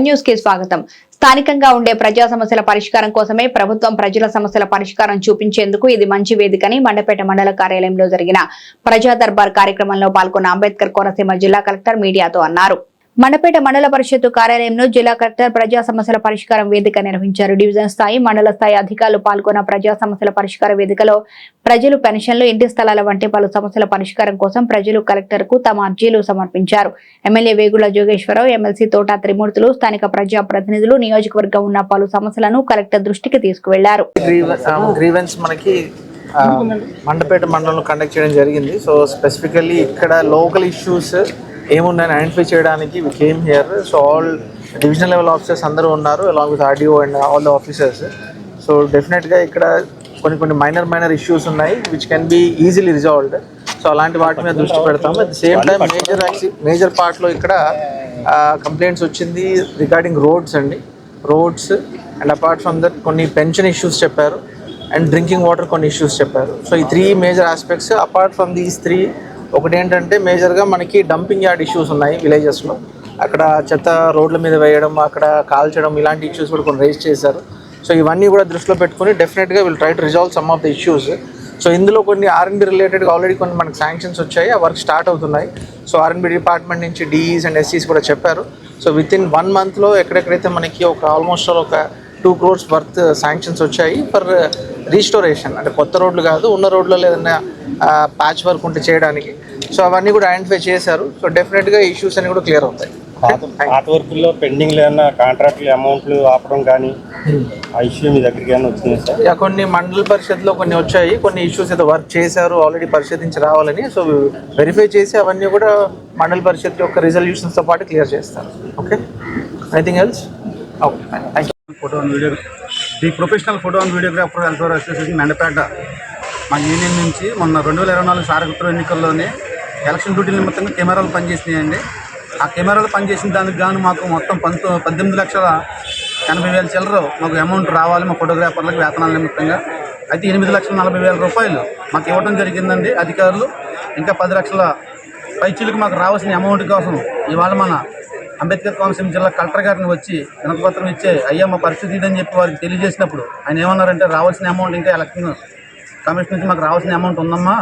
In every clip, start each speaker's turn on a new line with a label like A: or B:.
A: న్యూస్కి స్వాగతం. స్థానికంగా ఉండే ప్రజా సమస్యల పరిష్కారం కోసమే ప్రభుత్వం ప్రజల సమస్యల పరిష్కారం చూపించేందుకు ఇది మంచి వేదికని మండపేట మండల కార్యాలయంలో జరిగిన ప్రజా దర్బార్ కార్యక్రమంలో పాల్గొన్న అంబేద్కర్ కోనసీమ జిల్లా కలెక్టర్ మీడియాతో అన్నారు. మండపేట మండల పరిషత్తు కార్యాలయంలో జిల్లా కలెక్టర్ ప్రజా సమస్యల పరిష్కారం వేదిక నిర్వహించారు. డివిజన్ స్థాయి మండల స్థాయి అధికారులు పాల్గొన్న ప్రజా సమస్యల పరిష్కార వేదికలో ప్రజలు పెన్షన్లు ఇంటి స్థలాల వంటి పలు సమస్యల పరిష్కారం కోసం ప్రజలు కలెక్టర్కు తమ అర్జీలు సమర్పించారు. ఎమ్మెల్యే వేగుల జోగేశ్వరరావు ఎమ్మెల్సీ తోట త్రిమూర్తులు స్థానిక ప్రజా ప్రతినిధులు నియోజకవర్గం ఉన్న పలు సమస్యలను కలెక్టర్ దృష్టికి
B: తీసుకువెళ్ళారు. మండపేట మండలంలో కండక్ట్ చేయడం జరిగింది. సో స్పెసిఫికల్లీ ఇక్కడ లోకల్ ఇష్యూస్ ఏమున్నాయని ఐడెంటిఫై చేయడానికి we came here so all divisional level officers అందరూ ఉన్నారు along with RDO and all the officers so డెఫినెట్గా ఇక్కడ కొన్ని కొన్ని మైనర్ మైనర్ ఇష్యూస్ ఉన్నాయి which can be easily resolved so అలాంటి వాటి మీద దృష్టి పెడతాము. At the same time major major పార్ట్లో ఇక్కడ కంప్లైంట్స్ వచ్చింది రిగార్డింగ్ రోడ్స్ అండి. Roads and apart from that కొన్ని పెన్షన్ ఇష్యూస్ చెప్పారు. అండ్ డ్రింకింగ్ వాటర్ కొన్ని ఇష్యూస్ చెప్పారు. సో ఈ three major aspects apart from these three ఒకటి ఏంటంటే మేజర్గా మనకి డంపింగ్ యార్డ్ ఇష్యూస్ ఉన్నాయి విలేజెస్లో అక్కడ చెత్త రోడ్ల మీద వేయడం అక్కడ కాల్చడం ఇలాంటి ఇష్యూస్ కూడా కొన్ని రేజ్ చేశారు. సో ఇవన్నీ కూడా దృష్టిలో పెట్టుకుని డెఫినెట్గా will try to resolve some of the issues so ఇందులో కొన్ని ఆర్ఎన్బి రిలేటెడ్గా ఆల్రెడీ కొన్ని మనకు శాంక్షన్స్ వచ్చాయి. ఆ వర్క్ స్టార్ట్ అవుతున్నాయి. సో ఆర్ఎన్బి డిపార్ట్మెంట్ నుంచి డిఈస్ అండ్ ఎస్సీస్ కూడా చెప్పారు. సో విత్ ఇన్ వన్ మంత్లో ఎక్కడెక్కడైతే మనకి ఒక ఆల్మోస్ట్ ఒక టూ క్రోర్స్ వర్త్ శాంక్షన్స్ వచ్చాయి. ఫర్ రీస్టోరేషన్ అంటే కొత్త రోడ్లు కాదు ఉన్న రోడ్లలో ఏదైనా ప్యాచ్ వర్క్ ఉంటే చేయడానికి. సో అవన్నీ కూడా ఐడెంటిఫై చేశారు. సో డెఫినెట్గా ఇష్యూస్ అన్ని కూడా క్లియర్ అవుతాయి.
C: పాత వర్కుల్లో పెండింగ్ ఏమన్నా కాంట్రాక్ట్లు అమౌంట్లు ఆపడం కానీ ఆ ఇష్యూ మీ దగ్గరికి ఏమైనా వచ్చింది సార్?
B: ఇక కొన్ని మండల పరిషత్లో కొన్ని వచ్చాయి. కొన్ని ఇష్యూస్ ఏదో వర్క్ చేశారు ఆల్రెడీ పరిశోధించి రావాలని. సో వెరిఫై చేసి అవన్నీ కూడా మండల పరిషత్ యొక్క రిజల్యూషన్స్తో పాటు క్లియర్ చేస్తారు. Okay anything else okay thank you
D: photo and video the professional photo and videographer welfare association Mandapeta మా యూనియన్ నుంచి మొన్న రెండు వేల ఇరవై నాలుగు సారకత్వ ఎన్నికల్లోనే ఎలక్షన్ డ్యూటీ నిమిత్తంగా కెమెరాలు పనిచేసినాయండి. ఆ కెమెరాలు పనిచేసిన దానికి గాను మాకు మొత్తం పంతో పద్దెనిమిది లక్షల ఎనభై వేల చిల్లర మాకు అమౌంట్ రావాలి మా ఫోటోగ్రాఫర్లకు వేతనాల నిమిత్తంగా. అయితే ఎనిమిది లక్షల నలభై వేల రూపాయలు మాకు ఇవ్వడం జరిగిందండి అధికారులు. ఇంకా పది లక్షల పైచీలకు మాకు రావాల్సిన అమౌంట్ కోసం ఇవాళ మన అంబేద్కర్ కోనసీమ జిల్లా కలెక్టర్ గారిని వచ్చి వినపత్రం ఇచ్చే అయ్యా మా పరిస్థితి ఇదని చెప్పి వారికి తెలియజేసినప్పుడు ఆయన ఏమన్నారంటే రావాల్సిన అమౌంట్ ఇంకా ఎలక్షన్ కమిషన్ నుంచి మాకు రావాల్సిన అమౌంట్ ఉందమ్మా.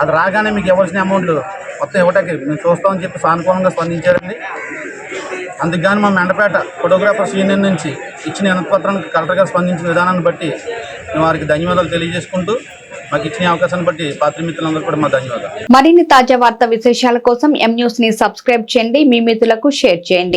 D: అది రాగానే మీకు ఇవ్వాల్సిన అమౌంట్ మొత్తం ఇవ్వటానికి మేము చూస్తామని చెప్పి సానుకూలంగా స్పందించారండి. అందుకని మా మెండపేట ఫోటోగ్రాఫర్స్ యూనియన్ నుంచి ఇచ్చిన వినపత్రానికి కలెక్టర్ గారు స్పందించిన విధానాన్ని బట్టి మేము వారికి ధన్యవాదాలు తెలియజేసుకుంటూ మాకు ఇచ్చిన అవకాశాన్ని బట్టి పాత్రిమిత్రులందరూ కూడా మా ధన్యవాదాలు.
A: మరిన్ని తాజా వార్త విశేషాల కోసం ఎం న్యూస్ని సబ్స్క్రైబ్ చేయండి. మీ మిత్రులకు షేర్ చేయండి.